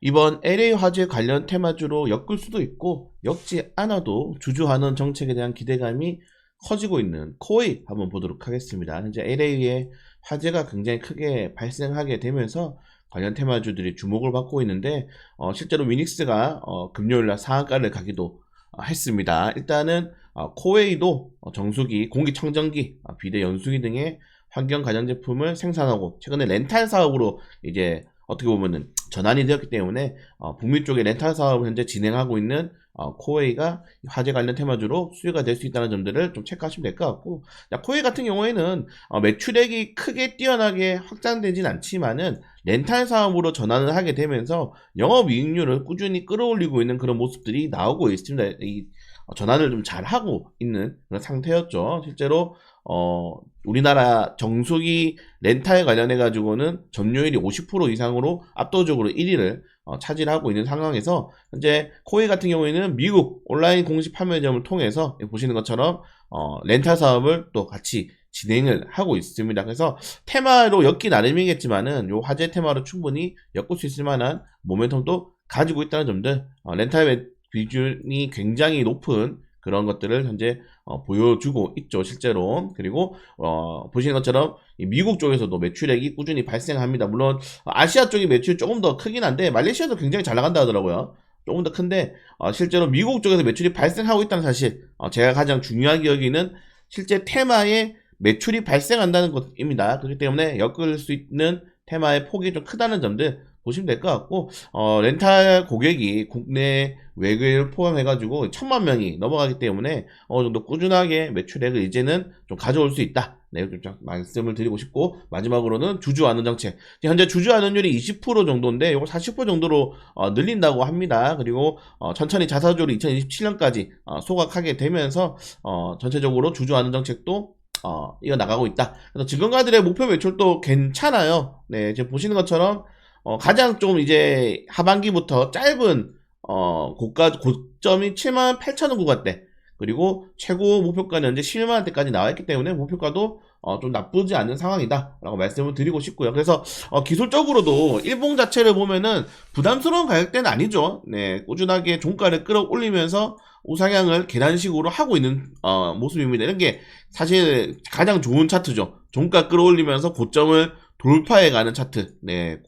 이번 LA 화재 관련 테마주로 엮을 수도 있고 엮지 않아도 주주하는 정책에 대한 기대감이 커지고 있는 코웨이 한번 보도록 하겠습니다. 현재 LA에 화재가 굉장히 크게 발생하게 되면서 관련 테마주들이 주목을 받고 있는데 어, 실제로 위닉스가 어, 금요일날 상한가를 가기도 어, 했습니다. 일단은 어, 코웨이도 어, 정수기, 공기청정기, 어, 비대 연수기 등의 환경 가전제품을 생산하고 최근에 렌탈 사업으로 이제 어떻게 보면은 전환이 되었기 때문에 어, 북미 쪽에 렌탈 사업을 현재 진행하고 있는 어, 코웨이가 화재 관련 테마주로 수혜가 될 수 있다는 점들을 좀 체크하시면 될 것 같고 자, 코웨이 같은 경우에는 어, 매출액이 크게 뛰어나게 확장되진 않지만은 렌탈 사업으로 전환을 하게 되면서 영업 이익률을 꾸준히 끌어올리고 있는 그런 모습들이 나오고 있습니다. 이 어, 전환을 좀 잘하고 있는 그런 상태였죠. 실제로 어, 우리나라 정수기 렌탈 관련해 가지고는 점유율이 50% 이상으로 압도적으로 1위를 어, 차지하고 있는 상황에서 현재 코웨이 같은 경우에는 미국 온라인 공식 판매점을 통해서 보시는 것처럼 어, 렌탈 사업을 또 같이 진행을 하고 있습니다. 그래서 테마로 엮기 나름이겠지만은 요 화재 테마로 충분히 엮을 수 있을 만한 모멘텀도 가지고 있다는 점들 어, 렌탈 매- 비중이 굉장히 높은 그런 것들을 현재 어, 보여주고 있죠 실제로. 그리고 어, 보시는 것처럼 이 미국 쪽에서도 매출액이 꾸준히 발생합니다. 물론 아시아 쪽이 매출이 조금 더 크긴 한데 말레이시아도 굉장히 잘 나간다 하더라고요. 조금 더 큰데 어, 실제로 미국 쪽에서 매출이 발생하고 있다는 사실 어, 제가 가장 중요하게 여기는 실제 테마에 매출이 발생한다는 것입니다. 그렇기 때문에 엮을 수 있는 테마의 폭이 좀 크다는 점들 보시면 될 것 같고 어, 렌탈 고객이 국내 외국을 포함해가지고 천만 명이 넘어가기 때문에 어느 정도 꾸준하게 매출액을 이제는 좀 가져올 수 있다. 네, 좀 말씀을 드리고 싶고 마지막으로는 주주 안원 정책. 현재 주주 안원율이 20% 정도인데 이거 40% 정도로 어, 늘린다고 합니다. 그리고 어, 천천히 자사주로 2027년까지 어, 소각하게 되면서 어, 전체적으로 주주 안원 정책도 어, 이어 나가고 있다. 그래서 증권가들의 목표 매출도 괜찮아요. 네, 지금 보시는 것처럼 어, 가장 좀 이제 하반기부터 짧은 어, 고가 고점이 7만 8천 원 구간대 그리고 최고 목표가는 현재 11만 원대까지 나와 있기 때문에 목표가도 어, 좀 나쁘지 않은 상황이다라고 말씀을 드리고 싶고요. 그래서 어, 기술적으로도 일봉 자체를 보면은 부담스러운 가격대는 아니죠. 네, 꾸준하게 종가를 끌어올리면서 우상향을 계단식으로 하고 있는 어, 모습입니다. 이런 게 사실 가장 좋은 차트죠. 종가 끌어올리면서 고점을 돌파해가는 차트. 네,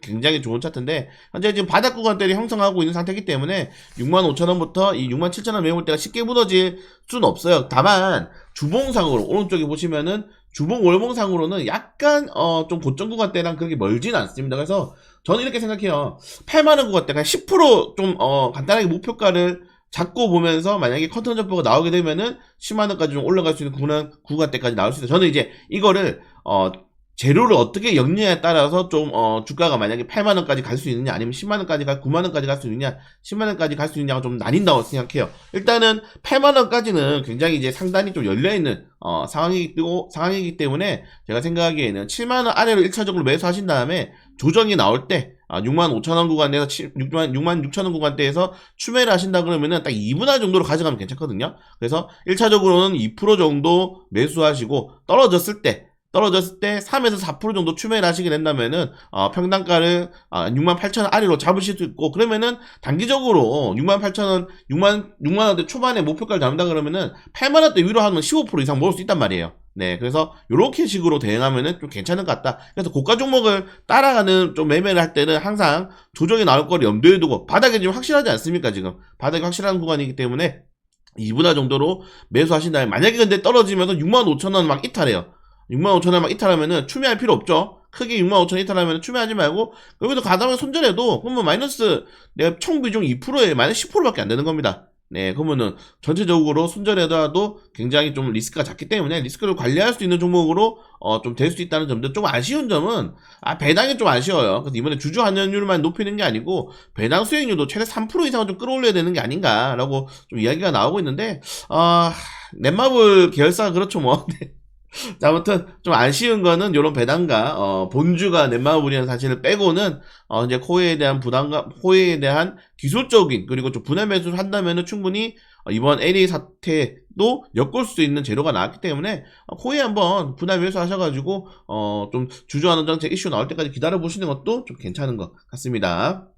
굉장히 좋은 차트인데 현재 지금 바닥 구간대를 형성하고 있는 상태이기 때문에 65,000원부터 이 67,000원 매물 때가 쉽게 무너질 수는 없어요. 다만 주봉상으로 오른쪽에 보시면은 주봉 월봉상으로는 약간 어 좀 고점 구간대랑 그렇게 멀진 않습니다. 그래서 저는 이렇게 생각해요. 8만 원 구간대 한10%좀 어 간단하게 목표가를 잡고 보면서 만약에 컨트롤 점퍼가 나오게 되면은 10만 원까지 좀 올라갈 수 있는 구간 구간대까지 나올 수 있어요. 저는 이제 이거를 어 재료를 어떻게 엮느냐에 따라서 좀, 어, 주가가 만약에 8만 원까지 갈 수 있느냐, 아니면 10만 원까지 갈, 9만 원까지 갈 수 있느냐, 10만 원까지 갈 수 있느냐가 좀 나뉜다고 생각해요. 일단은 8만 원까지는 굉장히 이제 상단이 좀 열려 있는, 어, 상황이기, 상황이기 때문에 제가 생각하기에는 7만 원 아래로 1차적으로 매수하신 다음에 조정이 나올 때, 아, 6만 5천 원 구간에서 7, 6만, 6만 6천 원 구간대에서 추매를 하신다 그러면은 딱 2분할 정도로 가져가면 괜찮거든요. 그래서 1차적으로는 2% 정도 매수하시고 떨어졌을 때, 떨어졌을 때 3에서 4% 정도 추매를 하시게 된다면은 어, 평단가를 아, 6만 8천 원 아래로 잡으실 수 있고 그러면은 단기적으로 6만 8천 원, 6만 6만 원대 초반에 목표가를 잡는다 그러면은 8만 원대 위로 하면 15% 이상 먹을 수 있단 말이에요. 네, 그래서 이렇게 식으로 대응하면은 좀 괜찮은 것 같다. 그래서 고가 종목을 따라가는 좀 매매를 할 때는 항상 조정이 나올 거를 염두에 두고 바닥에 지금 확실하지 않습니까 지금 바닥이 확실한 구간이기 때문에 2분할 정도로 매수하신 다음에 만약에 근데 떨어지면서 6만 5천 원 막 이탈해요. 6만 5천 원만 이탈하면은 추매할 필요 없죠. 크게 6만 5천 원 이탈하면 추매하지 말고 여기서 가다가 손절해도 그러면 마이너스 내가 총 비중 2%에 마이너스 10%밖에 안 되는 겁니다. 네, 그러면은 전체적으로 손절해도 굉장히 좀 리스크가 작기 때문에 리스크를 관리할 수 있는 종목으로 어, 좀 될 수 있다는 점도 좀 아쉬운 점은 아 배당이 좀 아쉬워요. 그래서 이번에 주주 환원율만 높이는 게 아니고 배당 수익률도 최대 3% 이상은 좀 끌어올려야 되는 게 아닌가라고 좀 이야기가 나오고 있는데 아 넷마블 계열사가 그렇죠 뭐. 네. 자, 아무튼 좀 아쉬운 거는 이런 배당과 어, 본주가 넷마블이라는 사실을 빼고는 어, 이제 코웨이에 대한 부담과 코웨이에 대한 기술적인 그리고 좀 분할 매수를 한다면은 충분히 어, 이번 LA 사태도 엮을 수 있는 재료가 나왔기 때문에 어, 코웨이 한번 분할 매수 하셔가지고 어, 좀 주저하는 정책 이슈 나올 때까지 기다려 보시는 것도 좀 괜찮은 것 같습니다.